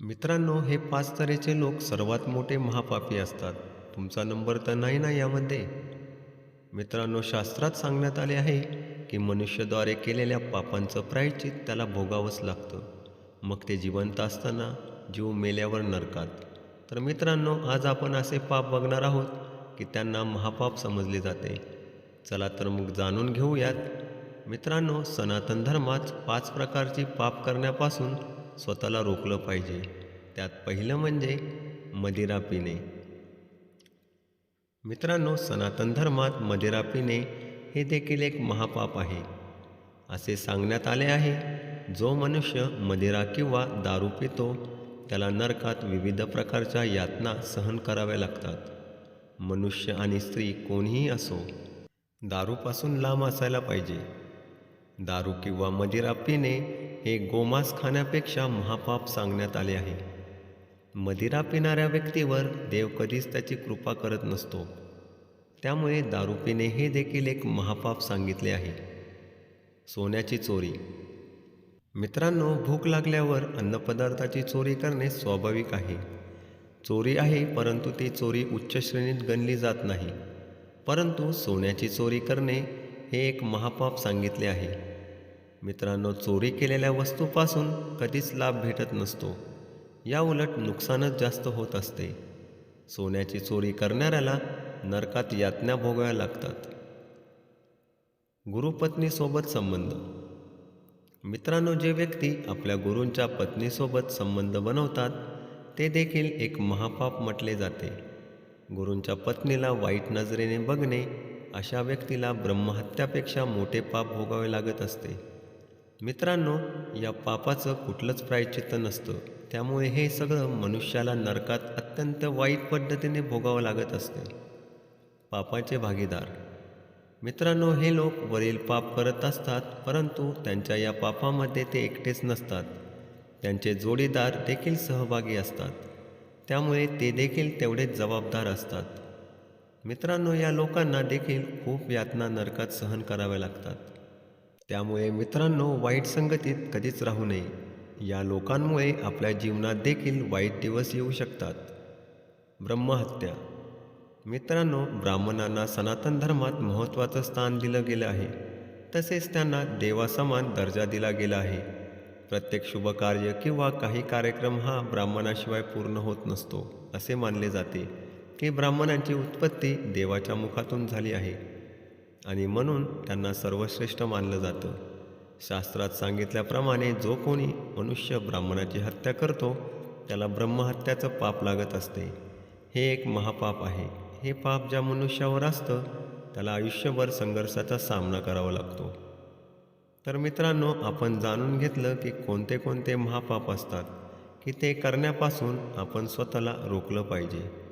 मित्रांनो हे पाच तऱ्हेचे लोक सर्वात मोठे महापापी असतात. तुमचा नंबर तर नाही ना यामध्ये? मित्रांनो शास्त्रात सांगण्यात आले आहे की मनुष्यद्वारे केलेल्या पापांचं प्रायश्चित त्याला भोगावंच लागतं. मग ते जिवंत असताना जीव मेल्यावर नरकात. तर मित्रांनो आज आपण असे पाप बघणार आहोत की त्यांना महापाप समजले जाते. चला तर मग जाणून घेऊयात. मित्रांनो सनातन धर्मात पाच प्रकारची पाप करण्यापासून स्वतःला रोखलं पाहिजे. त्यात पहिलं म्हणजे मदिरा पिणे. मित्रांनो सनातन धर्मात मदिरा पिणे हे देखील एक महापाप आहे. असे सांगण्यात आले आहे जो मनुष्य मदिरा किंवा दारू पितो त्याला नरकात विविध प्रकारच्या यातना सहन कराव्या लागतात. मनुष्य आणि स्त्री कोणीही असो दारूपासून लांब असायला पाहिजे. दारू किंवा मदिरा पिणे हे गोमांस खाण्यापेक्षा महापाप सांगण्यात आले आहे. मदिरा पिणाऱ्या व्यक्तीवर देव कधीच त्याची कृपा करत नसतो. त्यामुळे दारू पिणे हे देखील एक महापाप सांगितले आहे. सोन्याची चोरी. मित्रांनो भूक लागल्यावर अन्नपदार्थाची चोरी करणे स्वाभाविक आहे. चोरी आहे परंतु ती चोरी उच्च श्रेणीत गणली जात नाही. परंतु सोन्याची चोरी करणे हे एक महापाप सांगितले आहे. मित्रांनो चोरी केलेल्या वस्तूपासून कधीच लाभ भेटत नसतो. या उलट नुकसानच जास्त होत असते. सोन्याची चोरी करणाऱ्याला नरकात यातना भोगाव्या लागतात. गुरुपत्नीसोबत संबंध. मित्रांनो जे व्यक्ती आपल्या गुरूंच्या पत्नीसोबत संबंध बनवतात ते देखील एक महापाप म्हटले जाते. गुरूंच्या पत्नीला वाईट नजरेने बघणे अशा व्यक्तीला ब्रह्महत्यापेक्षा मोठे पाप भोगावे लागत असते. मित्रांनो या पापाचं कुठलंच प्रायचित्त नसतं. त्यामुळे हे सगळं मनुष्याला नरकात अत्यंत वाईट पद्धतीने भोगावं लागत असते. पापाचे भागीदार. मित्रांनो हे लोक वरील पाप करत असतात परंतु त्यांच्या या पापामध्ये ते एकटेच नसतात. त्यांचे जोडीदार देखील सहभागी असतात. त्यामुळे ते देखील तेवढेच जबाबदार असतात. मित्रांनो या लोकांना देखील खूप यातना नरकात सहन कराव्या लागतात. त्यामुळे मित्रांनो वाईट संगतीत कधीच राहू नये. या लोकांमुळे आपल्या जीवनात देखील वाईट दिवस येऊ शकतात. ब्रह्महत्या. मित्रांनो ब्राह्मणांना सनातन धर्मात महत्त्वाचं स्थान दिलं गेलं आहे. तसेच त्यांना देवासमान दर्जा दिला गेला आहे. प्रत्येक शुभ कार्य किंवा काही कार्यक्रम हा ब्राह्मणाशिवाय पूर्ण होत नसतो असे मानले जाते की ब्राह्मणांची उत्पत्ती देवाच्या मुखातून झाली आहे. आणि म्हणून त्यांना सर्वश्रेष्ठ मानलं जातं. शास्त्रात सांगितल्याप्रमाणे जो कोणी मनुष्य ब्राह्मणाची हत्या करतो त्याला ब्रह्महत्याचं पाप लागत असते. हे एक महापाप आहे. हे पाप ज्या मनुष्यावर असतं त्याला आयुष्यभर संघर्षाचा सामना करावा लागतो. तर मित्रांनो आपण जाणून घेतलं की कोणते कोणते महापाप असतात की ते करण्यापासून आपण स्वतःला रोखलं पाहिजे.